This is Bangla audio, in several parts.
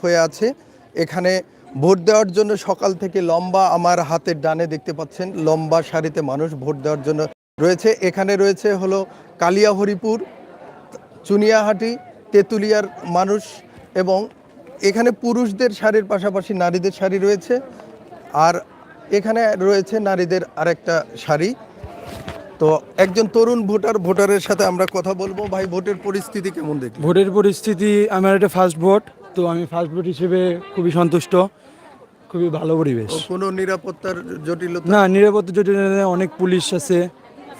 হয়ে আছে। এখানে ভোট দেওয়ার জন্য সকাল থেকে লম্বা আমার হাতের ডানে দেখতে পাচ্ছেন, লম্বা সারিতে মানুষ ভোট দেওয়ার জন্য রয়েছে। এখানে রয়েছে হলো কালিয়াহরিপুর, চুনিয়াহাটি, তেঁতুলিয়ার মানুষ এবং এখানে পুরুষদের শাড়ির পাশাপাশি নারীদের শাড়ি রয়েছে। আর এখানে রয়েছে নারীদের আরেকটা শাড়ি তো একজন তরুণ ভোটার, ভোটারের সাথে আমরা কথা বলব। ভাই, ভোটের পরিস্থিতি কেমন দেখলেন? ভোটের পরিস্থিতি, আমার এটা ফার্স্ট ভোট তো আমি ফার্স্ট ভোট হিসেবে খুবই সন্তুষ্ট খুবই ভালো পরিবেশ। কোনো নিরাপত্তার জটিলতা? না নিরাপত্তা জটিল অনেক পুলিশ আছে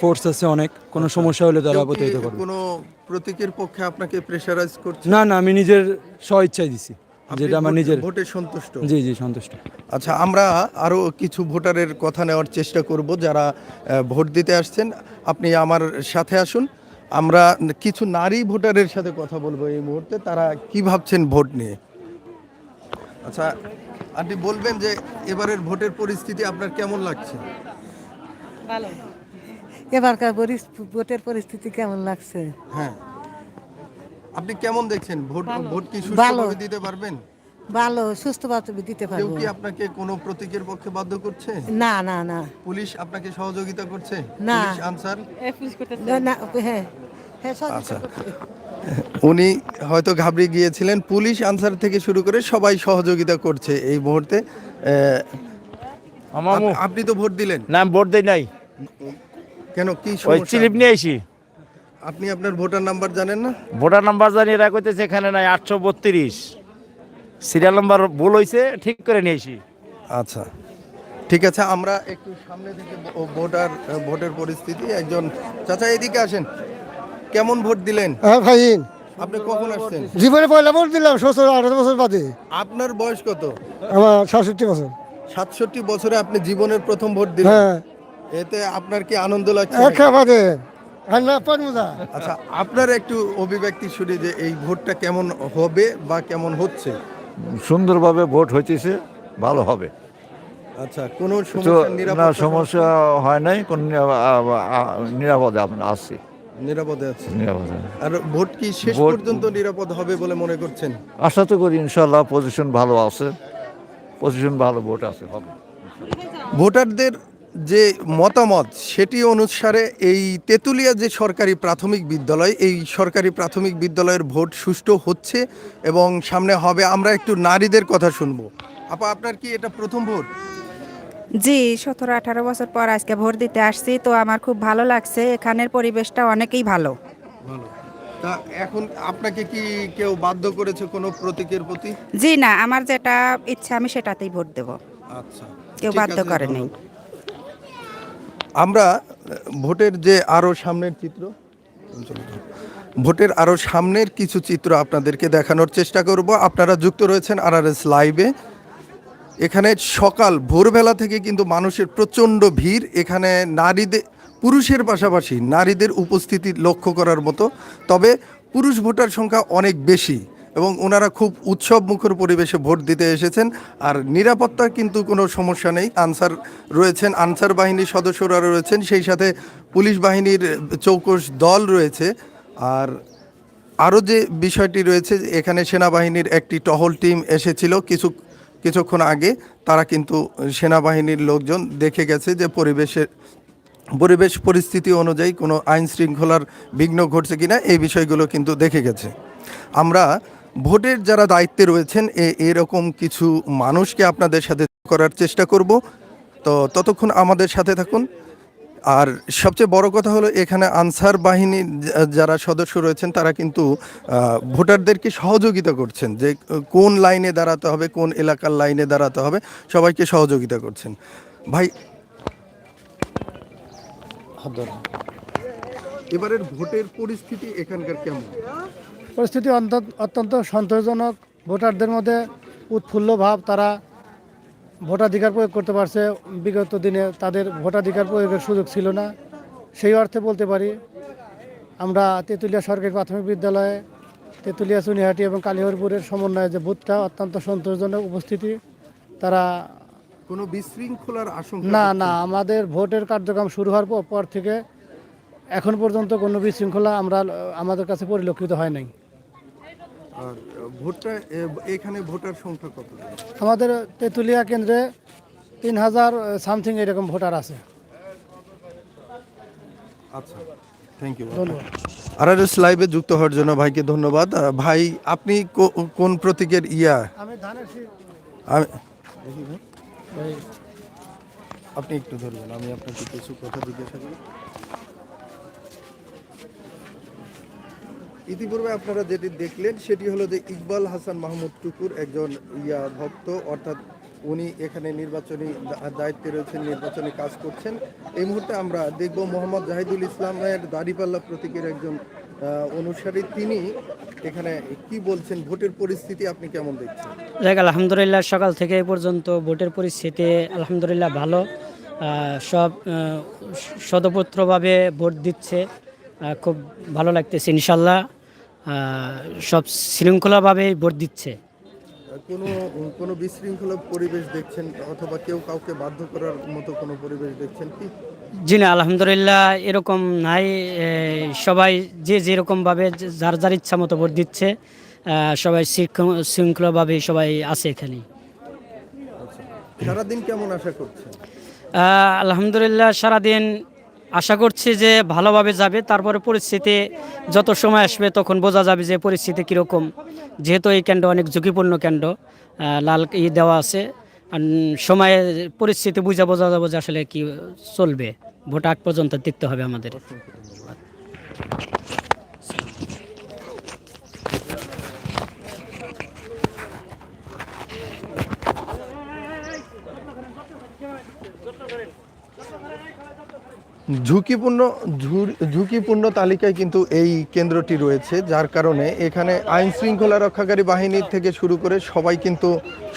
ফোর্স আছে অনেক কোনো সমস্যা হলে তারা প্রতিহত করবে। কোনো প্রতীকের পক্ষে আপনাকে প্রেশারাইজ করছে? না না আমি নিজের স্ব ইচ্ছায় দিছি যেটা আমার নিজের ভোটে সন্তুষ্ট? জি জি সন্তুষ্ট। আচ্ছা আমরা আরও কিছু ভোটারের কথা নেওয়ার চেষ্টা করব যারা ভোট দিতে আসছেন। আপনি আমার সাথে আসুন। আমরা কিছু নারী ভোটারের সাথে কথা বলব এই মুহূর্তে তারা কি ভাবছেন ভোট নিয়ে? আচ্ছা আপনি বলবেন যে এবারের ভোটের পরিস্থিতি আপনার কেমন লাগছে? ভালো। এবারকার ভোটের পরিস্থিতি কেমন লাগছে? হ্যাঁ। আপনি কেমন দেখছেন? ভোট ভোট কি। সুষ্ঠুভাবে দিতে পারবেন? ভালো সুস্থ সুস্থভাবে দিতে কেউ পারব। কি আপনাকে কোনো প্রতীকের পক্ষে বাধ্য করছে? না না না। পুলিশ আপনাকে সহযোগিতা করছে? না। পুলিশ আনসার? না, না হ্যাঁ হ্যাঁ সহযোগিতা আচ্ছা। করছে। উনি হয়তো ঘাবড়ে গিয়েছিলেন। পুলিশ আনসার থেকে শুরু করে সবাই সহযোগিতা করছে এই মুহূর্তে। আহ, আপ- আপনি তো ভোট দিলেন। নাম ভোট দেই নাই। কেন কি ওই সমস্যা? স্লিপ নিয়ে আইছি। আপনি আপনার ভোটার নাম্বার জানেন না? ভোটার নাম্বার জানি এরা কইতেছে এখানে নাই আটশো বত্রিশ। সিরিয়াল নাম্বার ভুল হয়েছে ঠিক করে নিয়ে আইছি আচ্ছা। ঠিক আছে আমরা একটু সামনে থেকে ভোটার ভোটের পরিস্থিতি একজন চাচা এদিকে আসেন। কেমন ভোট দিলেন? হ্যাঁ ভাই আপনি কখন আসছেন? জীবনে পয়লা ভোট দিলাম সতেরো আঠারো বছর বাদে। আপনার বয়স কত? আমার সাতষট্টি বছর। সাতষট্টি বছরে আপনি জীবনের প্রথম ভোট দিলেন? হ্যাঁ। এতে আপনার কি আনন্দ লাগছে? একেবারে আর না আচ্ছা আপনার একটু অভিব্যক্তি শুনে যে এই ভোটটা কেমন হবে বা কেমন হচ্ছে? সুন্দরভাবে ভোট হইতেছে ভালো হবে। আচ্ছা কোনো সমস্যা না সমস্যা হয় নাই কোন নিরাপদে আসছি নিরাপদে আছে। নিরাপদে। আর ভোট কি শেষ পর্যন্ত নিরাপদ হবে বলে মনে করছেন? আশা তো করি ইনশাল্লাহ পজিশন ভালো আছে। পজিশন ভালো ভোট আছে হবে। ভোটারদের যে মতামত সেটি অনুসারে এই তেঁতুলিয়া যে সরকারি প্রাথমিক বিদ্যালয় এই সরকারি প্রাথমিক বিদ্যালয়ের ভোট সুষ্ঠু হচ্ছে এবং সামনে হবে আমরা একটু নারীদের কথা শুনব। আপা আপনার কি এটা প্রথম ভোট? জি সতেরো আঠারো বছর পর আজকে ভোট দিতে আসছি তো আমার খুব ভালো লাগছে এখানের পরিবেশটা অনেকেই ভালো। ভালো। তা এখন আপনাকে কি কেউ বাধ্য করেছে কোনো প্রতীকের প্রতি? জি না আমার যেটা ইচ্ছা আমি সেটাতেই ভোট দেব। আচ্ছা কেউ বাধ্য করে নাই। আমরা ভোটের যে আরও সামনের চিত্র, ভোটের আরও সামনের কিছু চিত্র আপনাদেরকে দেখানোর চেষ্টা করব। আপনারা যুক্ত রয়েছেন আরআরএস লাইভে। এখানে সকাল, ভোরবেলা থেকে কিন্তু মানুষের প্রচণ্ড ভিড়। এখানে নারীদের, পুরুষের পাশাপাশি নারীদের উপস্থিতি লক্ষ্য করার মতো। তবে পুরুষ ভোটার সংখ্যা অনেক বেশি। এবং ওনারা খুব উৎসব মুখর পরিবেশে ভোট দিতে এসেছেন। আর নিরাপত্তার কিন্তু কোনো সমস্যা নেই। আনসার রয়েছেন, আনসার বাহিনীর সদস্যরা রয়েছেন। সেই সাথে পুলিশ বাহিনীর চৌকস দল রয়েছে। আর আরও যে বিষয়টি রয়েছে, এখানে সেনাবাহিনীর একটি টহল টিম এসেছিল কিছু, কিছুক্ষণ আগে। তারা কিন্তু সেনাবাহিনীর লোকজন দেখে গেছে যে পরিবেশের, পরিবেশ পরিস্থিতি অনুযায়ী কোনো আইন শৃঙ্খলার বিঘ্ন ঘটছে কিনা, এই বিষয়গুলো কিন্তু দেখে গেছে। আমরা ভোটের যারা দায়িত্বে রয়েছেন এরকম কিছু মানুষকে আপনাদের সাথে করার চেষ্টা করব। তো ততক্ষণ আমাদের সাথে থাকুন। আর সবচেয়ে বড় কথা হলো এখানে আনসার বাহিনীর যা- যারা সদস্য রয়েছেন তারা কিন্তু ভোটারদেরকে সহযোগিতা করছেন যে কোন লাইনে দাঁড়াতে হবে কোন এলাকার লাইনে দাঁড়াতে হবে সবাইকে সহযোগিতা করছেন। ভাই এবারের ভোটের পরিস্থিতি এখানকার কেমন? পরিস্থিতি অত্যন্ত সন্তোষজনক। ভোটারদের মধ্যে উৎফুল্ল ভাব তারা ভোটাধিকার প্রয়োগ করতে পারছে। বিগত দিনে তাদের ভোটাধিকার প্রয়োগের সুযোগ ছিল না। সেই অর্থে বলতে পারি আমরা তেঁতুলিয়া সরকারি প্রাথমিক বিদ্যালয়ে তেঁতুলিয়া চুনিহাটি এবং কালিহরপুরের সমন্বয়ে যে বুথটা অত্যন্ত সন্তোষজনক উপস্থিতি তারা কোনো বিশৃঙ্খলার আশঙ্কা না না আমাদের ভোটের কার্যক্রম শুরু হওয়ার পর- থেকে এখন পর্যন্ত কোনো বিশৃঙ্খলা আমরা আমাদের কাছে পরিলক্ষিত হয় নাই। ভোটটা এ- এখানে ভোটার সংখ্যা কত? আমাদের তেঁতুলিয়া কেন্দ্রে তিন হাজার সামথিং এরকম ভোটার আছে। আচ্ছা থ্যাংক ইউ ধন্যবাদ। আর আর এস লাইভে যুক্ত হওয়ার জন্য ভাইকে ধন্যবাদ। ভাই আপনি কো- কোন প্রতীকের ইয়া? আমি ধানের আমি আপনি একটু ধরবেন আমি আপনাকে কিছু কথা জিজ্ঞাসা করি। ইতিপূর্বে আপনারা যেটি দেখলেন, সেটি হলো যে ইকবাল হাসান মাহমুদ টুকুর একজন ইয়া ভক্ত। অর্থাৎ উনি এখানে নির্বাচনী দায়িত্বে রয়েছেন, নির্বাচনী কাজ করছেন। এই মুহূর্তে আমরা দেখব মোহাম্মদ জাহিদুল ইসলামের দাড়িপাল্লা প্রতীকের একজন অনুসারী। তিনি এখানে কি বলছেন? ভোটের পরিস্থিতি আপনি কেমন দেখছেন? যাক আলহামদুলিল্লাহ, সকাল থেকে এ পর্যন্ত ভোটের পরিস্থিতি আলহামদুলিল্লাহ ভালো। সব সদপত্রভাবে ভোট দিচ্ছে। খুব ভালো লাগতেছে, ইনশাল্লাহ। সব শৃঙ্খলাভাবে ভোট দিচ্ছে। কোনো কোনো বিশৃঙ্খলা পরিবেশ দেখছেন অথবা কেউ কাউকে বাধ্য করার মতো কোনো পরিবেশ দেখছেন কি? জি না আলহামদুলিল্লাহ এরকম নাই। সবাই যে যেরকমভাবে যার যার ইচ্ছা মতো ভোট দিচ্ছে সবাই শৃঙ্খ- শৃঙ্খলাভাবে সবাই আছে এখানে। সারাদিন কেমন আশা করছেন? আলহামদুলিল্লাহ সারাদিন আশা করছি যে ভালোভাবে যাবে, তারপরে পরিস্থিতি যত সময় আসবে তখন বোঝা যাবে যে পরিস্থিতি কীরকম। যেহেতু এই কেন্দ্র অনেক ঝুঁকিপূর্ণ কেন্দ্র লাল ই দেওয়া আছে। সময়ে পরিস্থিতি বুঝা বোঝা যাব যে আসলে কি চলবে। ভোট আগ পর্যন্ত দেখতে হবে আমাদের। ঝুঁকিপূর্ণ ঝুঁকিপূর্ণ তালিকায় কিন্তু এই কেন্দ্রটি রয়েছে, যার কারণে এখানে আইন শৃঙ্খলা রক্ষাকারী বাহিনী থেকে শুরু করে সবাই কিন্তু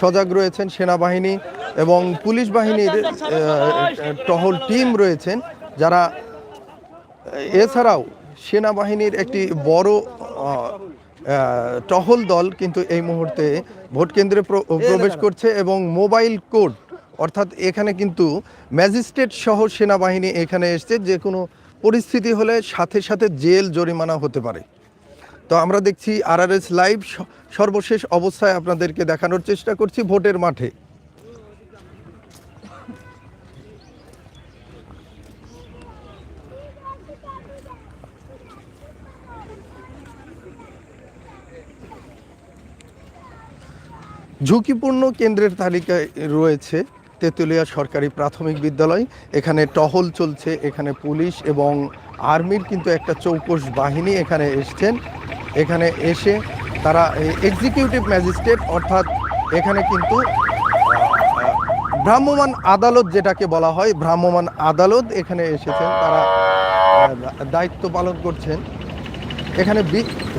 সজাগ রয়েছেন, সেনাবাহিনী এবং পুলিশ বাহিনীর টহল টিম রয়েছেন, যারা, এছাড়াও সেনাবাহিনীর একটি বড় টহল দল কিন্তু এই মুহূর্তে ভোট কেন্দ্রে প্র- প্রবেশ করছে এবং মোবাইল কোড অর্থাৎ এখানে কিন্তু ম্যাজিস্ট্রেট সহ সেনাবাহিনী এখানে এসছে, যে কোনো পরিস্থিতি হলে সাথে সাথে জেল জরিমানা হতে পারে। তো আমরা দেখছি আরআরএস লাইভ সর্বশেষ অবস্থায় আপনাদেরকে দেখানোর চেষ্টা করছি ভোটের মাঠে। ঝুঁকিপূর্ণ কেন্দ্রের তালিকায় রয়েছে তেঁতুলিয়া সরকারি প্রাথমিক বিদ্যালয়। এখানে টহল চলছে এখানে পুলিশ এবং আর্মির কিন্তু একটা চৌকস বাহিনী এখানে এসছেন। এখানে এসে তারা এক্সিকিউটিভ ম্যাজিস্ট্রেট অর্থাৎ এখানে কিন্তু আহ, ভ্রাম্যমাণ আদালত যেটাকে বলা হয় ভ্রাম্যমাণ আদালত এখানে এসেছেন। তারা দায়িত্ব পালন করছেন। এখানে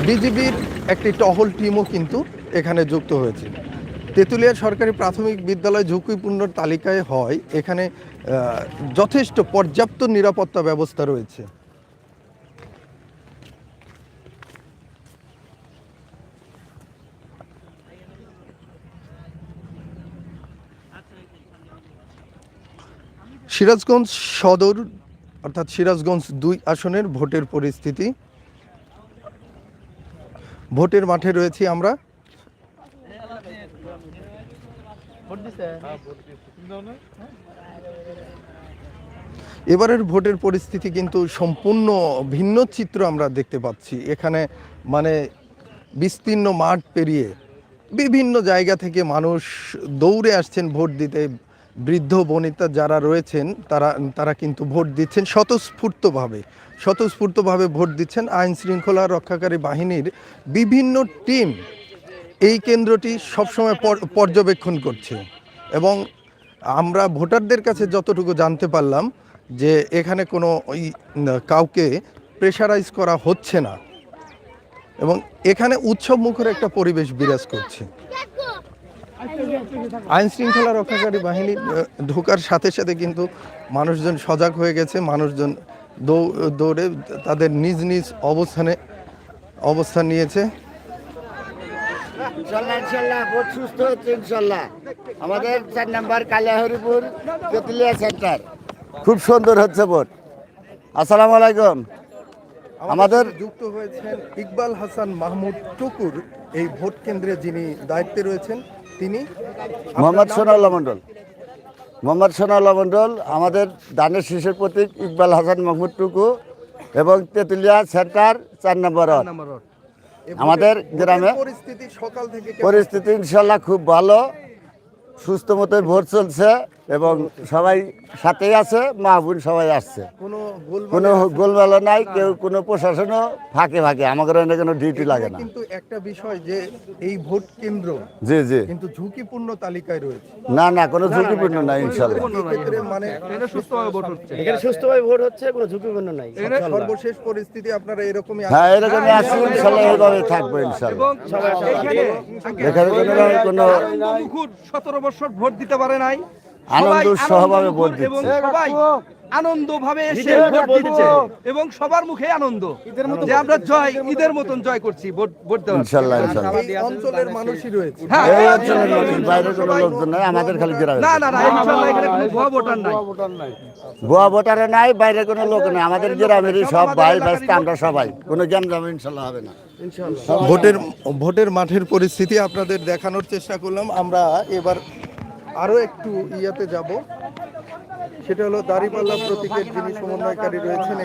বিজিবির একটি টহল টিমও কিন্তু এখানে যুক্ত হয়েছে। তেঁতুলিয়া সরকারি প্রাথমিক বিদ্যালয় ঝুঁকিপূর্ণ তালিকায় হয়। এখানে যথেষ্ট পর্যাপ্ত নিরাপত্তা ব্যবস্থা রয়েছে। সিরাজগঞ্জ সদর, অর্থাৎ সিরাজগঞ্জ দুই আসনের ভোটের পরিস্থিতি। ভোটের মাঠে রয়েছি আমরা। এবারের ভোটের পরিস্থিতি কিন্তু সম্পূর্ণ ভিন্ন চিত্র আমরা দেখতে পাচ্ছি। এখানে মানে বিস্তীর্ণ মাঠ পেরিয়ে বিভিন্ন জায়গা থেকে মানুষ দৌড়ে আসছেন ভোট দিতে। বৃদ্ধ বনিতা যারা রয়েছেন তারা তারা কিন্তু ভোট দিচ্ছেন স্বতঃস্ফূর্তভাবে। স্বতঃস্ফূর্তভাবে ভোট দিচ্ছেন আইন শৃঙ্খলা রক্ষাকারী বাহিনীর বিভিন্ন টিম। এই কেন্দ্রটি সবসময় পর- পর্যবেক্ষণ করছে এবং আমরা ভোটারদের কাছে যতটুকু জানতে পারলাম যে এখানে কোনো ওই কাউকে প্রেশারাইজ করা হচ্ছে না এবং এখানে উৎসব মুখর একটা পরিবেশ বিরাজ করছে। আইন শৃঙ্খলা রক্ষাকারী বাহিনী ঢোকার সাথে সাথে কিন্তু মানুষজন সজাগ হয়ে গেছে, মানুষজন দৌড়ে তাদের নিজ নিজ অবস্থানে অবস্থান নিয়েছে। ইনশাল্লাহ ইনশাল্লাহ ভোট সুস্থ হচ্ছে ইনশাল্লাহ। আমাদের চার নাম্বার কালিয়াহরিপুর তেতুলিয়া সেন্টার। খুব সুন্দর হচ্ছে ভোট আসসালামু আলাইকুম। আমাদের যুক্ত হয়েছেন ইকবাল হাসান মাহমুদ টুকুর। এই ভোট কেন্দ্রে যিনি দায়িত্বে রয়েছেন তিনি মোহাম্মদ সোনাউল্লাহ মণ্ডল। মোহাম্মদ সোনাউল্লাহ মণ্ডল আমাদের দানের শীষের প্রতীক ইকবাল হাসান মাহমুদ টুকু এবং তেঁতুলিয়া সেন্টার চার নম্বর আমাদের গ্রামে পরিস্থিতি সকাল থেকে পরিস্থিতি ইনশাল্লাহ খুব ভালো। সুস্থ মতো ভোট চলছে। এবং সবাই সাথেই আছে মা বোন সবাই আসছে। কোনো গোলমাল গোলমেলা নাই কেউ কোনো প্রশাসনও ফাঁকে ফাঁকে আমাদের এখানে কোনো ডিউটি লাগে না। কিন্তু একটা বিষয় যে এই ভোট কেন্দ্র জি জি। কিন্তু ঝুঁকিপূর্ণ তালিকায় রয়েছে। না না কোনো ঝুঁকিপূর্ণ নাই এক্ষেত্রে মানে এখানে সুস্থভাবে ভোট হচ্ছে। কোনো ঝুঁকিপূর্ণ নাই। সর্বশেষ পরিস্থিতি আপনারা এরকমই হ্যাঁ এরকমই আসছি ইনশাল্লাহ এইভাবে থাকব ইনশাল্লাহ। এখানে কোনো কোনো সতেরো বছর ভোট দিতে পারে নাই। আনন্দ উৎসহভাবে ভোট এবং দিচ্ছে। সবাই আনন্দ ভাবে এসে ভোট দিচ্ছে এবং সবার মুখে আনন্দ। যে আমরা জয় ঈদের মতন জয় করছি ভোট ভোট দেওয়ার ইনশাল্লাহ ইনশাল্লাহ। অঞ্চলের মানুষই রয়েছে। হ্যাঁ এই অঞ্চলের লোক, বাইরে কোনো লোকজন নাই আমাদের খালি গ্রামে না না না ইনশাআল্লাহ এখানে কোনো ভুয়া ভোটার নাই। ভুয়া ভোটারে নাই। বাইরে কোনো লোক নেই। আমাদের গ্রামেরই সব ভাই ব্যস্ত আমরা সবাই। কোনো জ্ঞান যাবে ইনশাল্লাহ হবে না। ভোটের ভোটের মাঠের পরিস্থিতি আপনাদের দেখানোর চেষ্টা করলাম। আমরা এবার আরও একটু ইয়াতে যাব। সেটা হলো দাড়িপাল্লা প্রতীকের যিনি সমন্বয়কারী রয়েছেন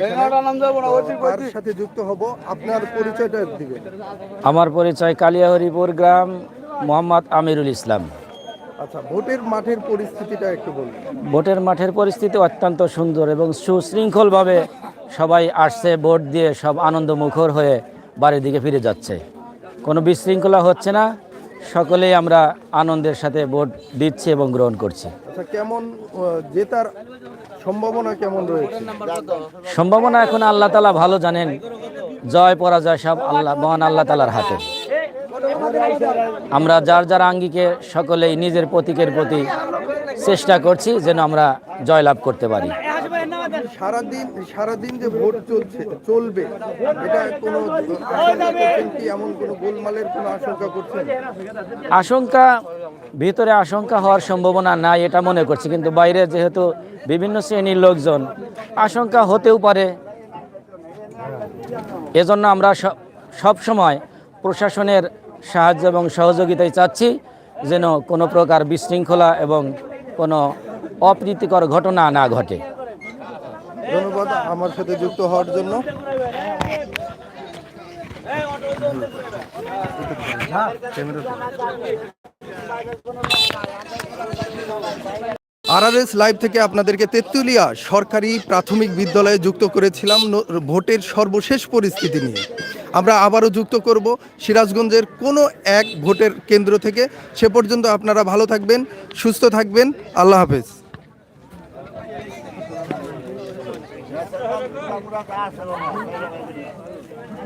তার সাথে যুক্ত হব। আপনার পরিচয়টা দিবেন। আমার পরিচয় কালিয়াহরিপুর গ্রাম মোহাম্মদ আমিরুল ইসলাম। আচ্ছা ভোটের মাঠের পরিস্থিতিটা একটু বলুন। ভোটের মাঠের পরিস্থিতি অত্যন্ত সুন্দর এবং সুশৃঙ্খলভাবে সবাই আসছে ভোট দিয়ে সব আনন্দ মুখর হয়ে বাড়ির দিকে ফিরে যাচ্ছে। কোনো বিশৃঙ্খলা হচ্ছে না। সকলেই আমরা আনন্দের সাথে ভোট দিচ্ছি এবং গ্রহণ করছি। আচ্ছা কেমন জেতার সম্ভাবনা কেমন রয়েছে? সম্ভাবনা এখন আল্লাহ তালা ভালো জানেন। জয় পরাজয় সব আল্লাহ মহান আল্লাহ তালার হাতে। আমরা যার যার আঙ্গিকে সকলেই নিজের প্রতীকের প্রতি চেষ্টা করছি যেন আমরা জয়লাভ করতে পারি। সারাদিন সারাদিন যে ভোট চলছে চলবে। এটা কোনো এমন কোনো গোলমালের কোনো আশঙ্কা করছেন? আশঙ্কা, ভিতরে আশঙ্কা হওয়ার সম্ভাবনা নাই এটা মনে করছি। কিন্তু বাইরে যেহেতু বিভিন্ন শ্রেণির লোকজন, আশঙ্কা হতেও পারে। এজন্য আমরা সব সময় প্রশাসনের সাহায্য এবং সহযোগিতায় চাচ্ছি যেন কোনো প্রকার বিশৃঙ্খলা এবং কোনো অপ্রীতিকর ঘটনা না ঘটে। আমার সাথে যুক্ত হওয়ার জন্য। আরআরএস লাইভ থেকে আপনাদেরকে তেঁতুলিয়া সরকারি প্রাথমিক বিদ্যালয়ে যুক্ত করেছিলাম ভোটের সর্বশেষ পরিস্থিতি নিয়ে। আমরা আবারও যুক্ত করব সিরাজগঞ্জের কোনো এক ভোটের কেন্দ্র থেকে। সে পর্যন্ত আপনারা ভালো থাকবেন, সুস্থ থাকবেন। আল্লাহ হাফেজ। segurando a não.